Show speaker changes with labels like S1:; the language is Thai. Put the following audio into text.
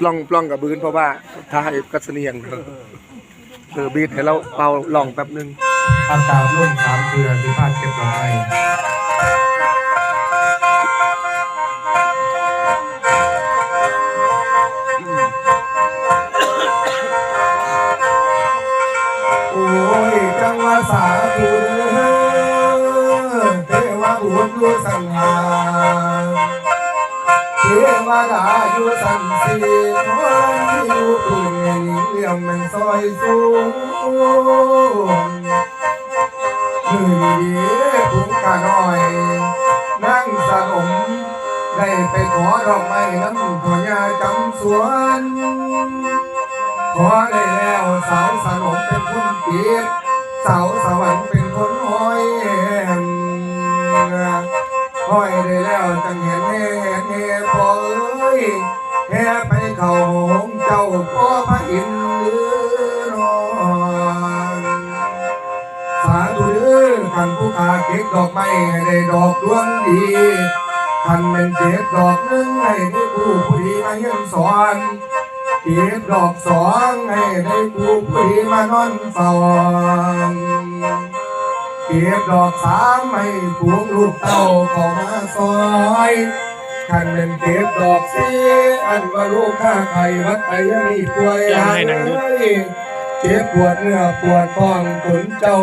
S1: ปล้องปล้องกับบืนเพราะว่าถ้าให้กัสเนียงเออบีดให้เราเป่าลองแป๊บหนึง
S2: อากาศร่วมสามเดือนที่พาดเก็บดอกไม้โอ้ยจังว่าสาธุเด้อเทวบุตรอยู่สัง อยู่สันสีทองที่อยู่ตุนเลี่ยมมันซอยสูงมือดีพุงกะน้อย นั่งสนมได้ไปขอดอกไม้น้ำขอยาจำสวนขอได้แล้วสาวสนมเป็นคนเกียรสาวสวรรค์ ยแห่ไปเข้าหงเจ้าพ่อพระอินทร์เลือนอนสาธุเด้อขันผู้ขาเก็บดอกไม้ให้ได้ดอกดวงดีขันเป็นเจ็บดอกหนึ่งให้ได้ผู้ผู้ดีมาเยี่ยมสอนเก็บดอกสองให้ได้กูผู้ดีมานอนเฝ้าเก็บดอกสามให้พวงลูกเต้าเข้ามาซอย ขันเป็นเก็บดอกสีอันว่าลูกข้าไข่วัดไตยังมีป่วย
S3: ยังให้นั่ง
S2: เจ็บปวดเนื้อปวดท้องตุนเจ้า